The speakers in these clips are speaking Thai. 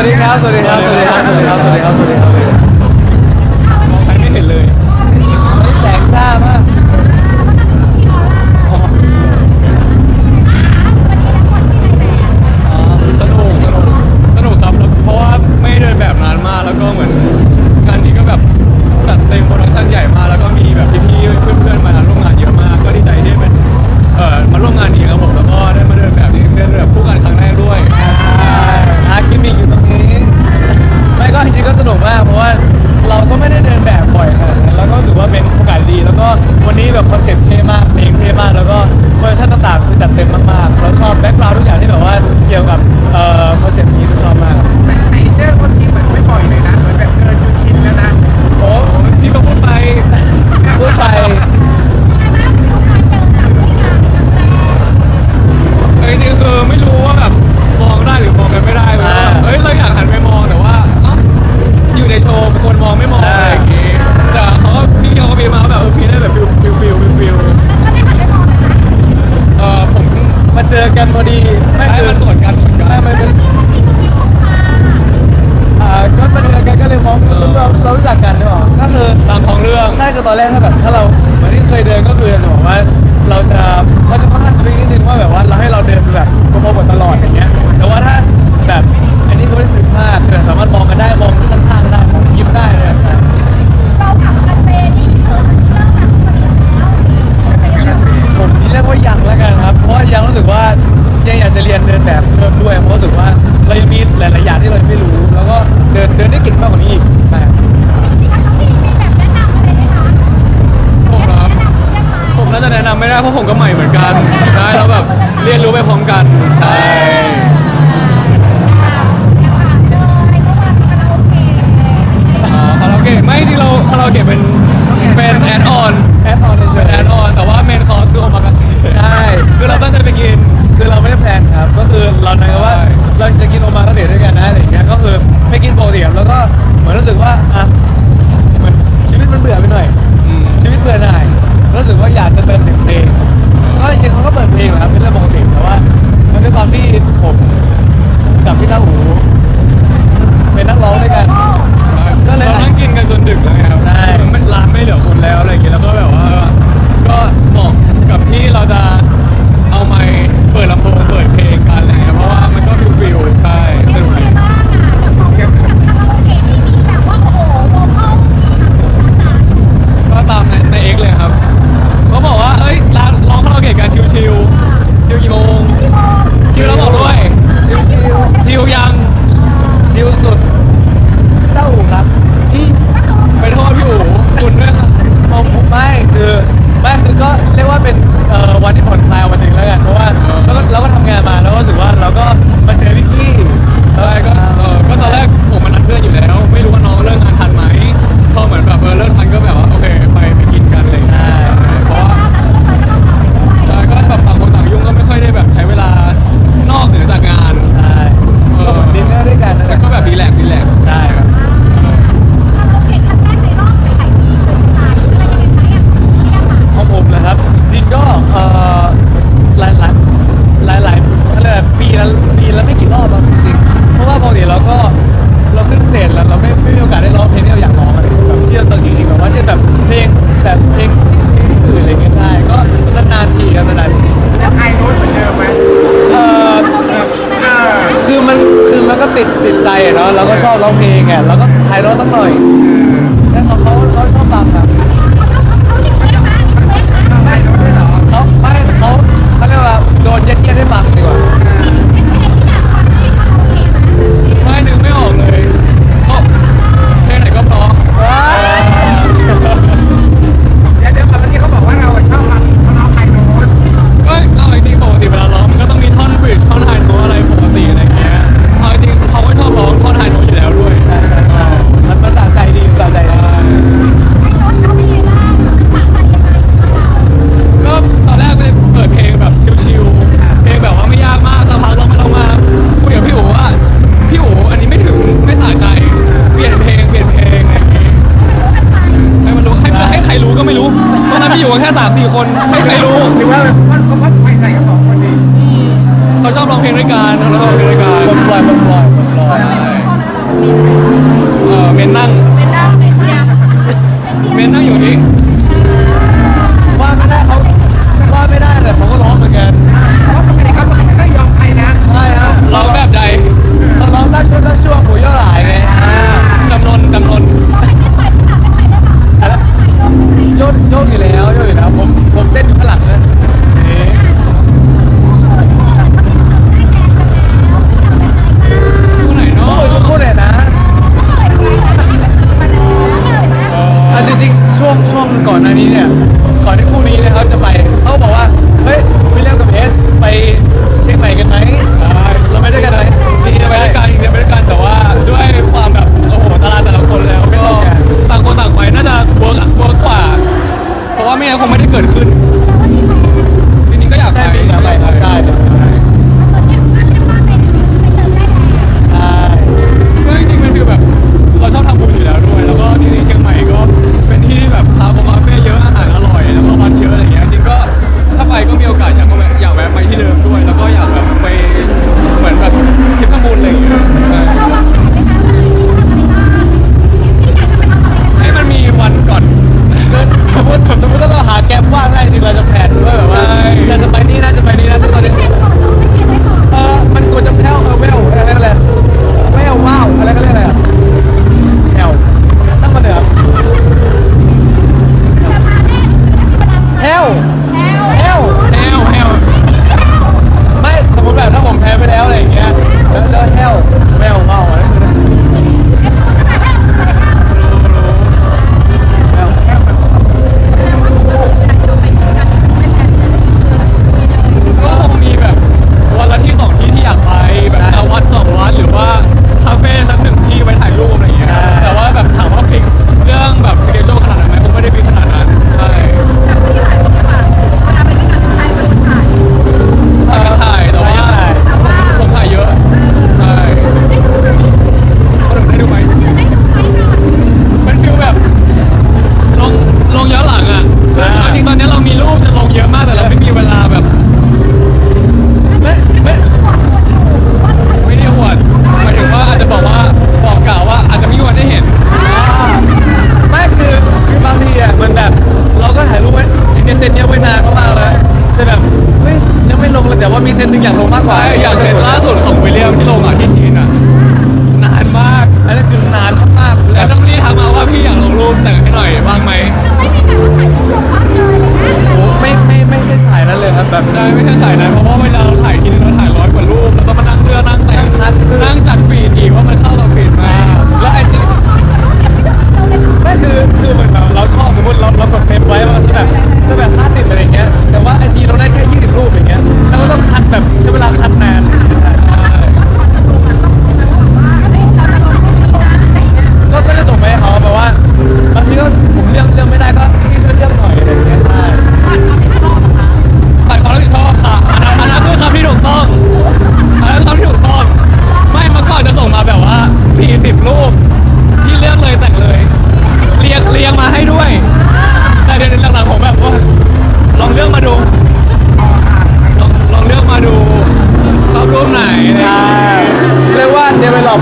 วัสดีครับ สวัสดีครับ สวัสดีครับ สวัสดีครับ สวัสดีครับ สวัสดีครับใครไม่เห็นเลย เพราะผมก็ใหม่เหมือนกันใช่แล้วแบบเรียนรู้ไปพร้อมกันใช่อ๋อคาราโอเกะไม่จริงเราคาราโอเกะเป็นเป็นแอดออนแอดออนเฉยแอดออนแต่ว่าเมนคอร์สคือโอมากาเสะใช่คือเราตั้งใจไปกิน Oh. ใจอเนาะเราก็ชอบร้องเพลงไงเราก็ไพเราะสักหน่อยแล้วเขาเขาเขาชอบฟังครับไม่เขาเขาเขาเรียกว่าโดนยัดเยียดให้ฟังดีกว่า คงไม่ได้เกิดขึ้น ว่ามีเซนหนึ่งอย่างลงมากกว่าอย่างเซนล่าสุดของวิลเลียมที่ลงอะที่จีนอะนานมากอันนั้นคือนานมากแล้วต้องรีบทำมาว่าพี่อยากลงรูปแต่งให้หน่อยบ้างไหมโอ้ไม่ไม่ไม่ใช่สายนั้นเลยครัแบบใช่ไม่ใช่สายนั้นเพราะว่าเวลาเราถ่ายทีนึงเราถ่ายร้อยกว่ารูปแล้วก็มานั่งเรือนั่งแต่งนั่งจัดฟีดอีกว่ามันเข้ากับ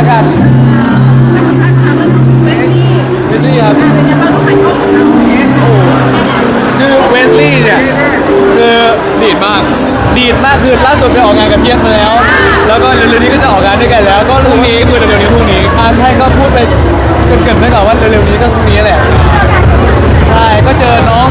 แล้วกันเวสลี่ครับคือเวสลี่เนี่ยคือดีดมากดีดมากคือล่าสุดไปออกงานกับเพียสมาแล้ว แล้วก็เร็วๆนี้ก็จะออกงานด้วยกันแล้ว ก็พรุ่งนี้คือเร็วๆนี้พรุ่งนี้อ่าใช่ก็พูดไปเกินๆไว้ก่อนว่าเร็วๆนี้ก็พรุ่งนี้แหละใช่ก็เจอน้อง